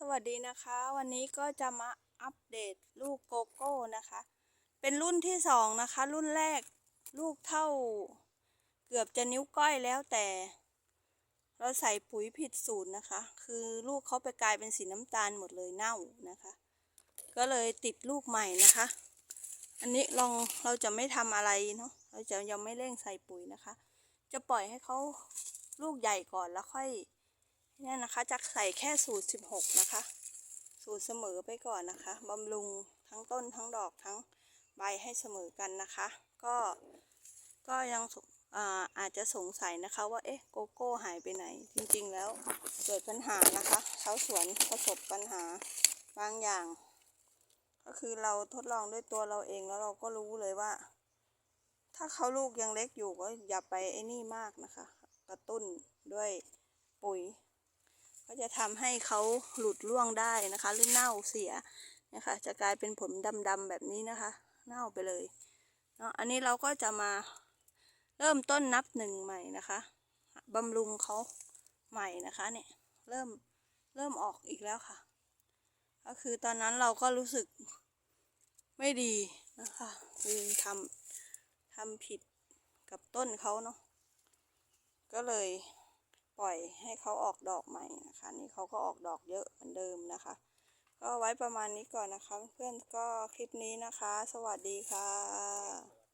สวัสดีนะคะ วันนี้ก็จะมาอัปเดตลูกโกโก้นะคะ เป็นรุ่นที่สองนะคะ รุ่นแรกลูกเท่า เกือบจะนิ้วก้อยแล้วแต่ เราใส่ปุ๋ยผิดสูตรนะคะ คือลูกเขาไปกลายเป็นสีน้ำตาลหมดเลยเน่านะคะ ก็เลยติดลูกใหม่นะคะ อันนี้ลองเราจะไม่ทำอะไรเนาะเราจะยังไม่เร่งใส่ปุ๋ยนะคะ จะปล่อยให้เขาลูกใหญ่ก่อนแล้วค่อย เนี่ยนะคะจะใส่แค่สูตร 16 นะคะ สูตรเสมอไปก่อนนะคะบำรุงทั้งต้นทั้งดอกทั้งใบให้เสมอกันนะคะ ก็ก็ยังอาอาจจะสงสัยนะคะว่าเอ๊ะโกโก้หายไปไหน จริงๆแล้วเกิดปัญหานะคะชาวสวนประสบปัญหาบางอย่าง ก็คือเราทดลองด้วยตัวเราเองแล้วเราก็รู้เลยว่า ถ้าเขาลูกยังเล็กอยู่ก็อย่าไปไอ้นี่มากนะคะ กระตุ้นด้วยปุ๋ย จะทำให้เขาหลุดร่วงได้นะคะหรือเน่าเสียนะคะจะกลายเป็นผลดำๆแบบนี้นะคะ เน่าไปเลยเนาะอันนี้เราก็จะมาเริ่มต้นนับหนึ่งใหม่นะคะบำรุงเขาใหม่นะคะเนี่ยเริ่มเริ่มออกอีกแล้วค่ะ ก็คือตอนนั้นเราก็รู้สึกไม่ดีนะคะคือทำทำผิดกับต้นเขาเนาะก็เลย ปล่อยให้เขาออกดอกใหม่นะคะ นี่เขาก็ออกดอกเยอะเหมือนเดิมนะคะ ก็ไว้ประมาณนี้ก่อนนะคะ เพื่อนก็คลิปนี้นะคะ สวัสดีค่ะ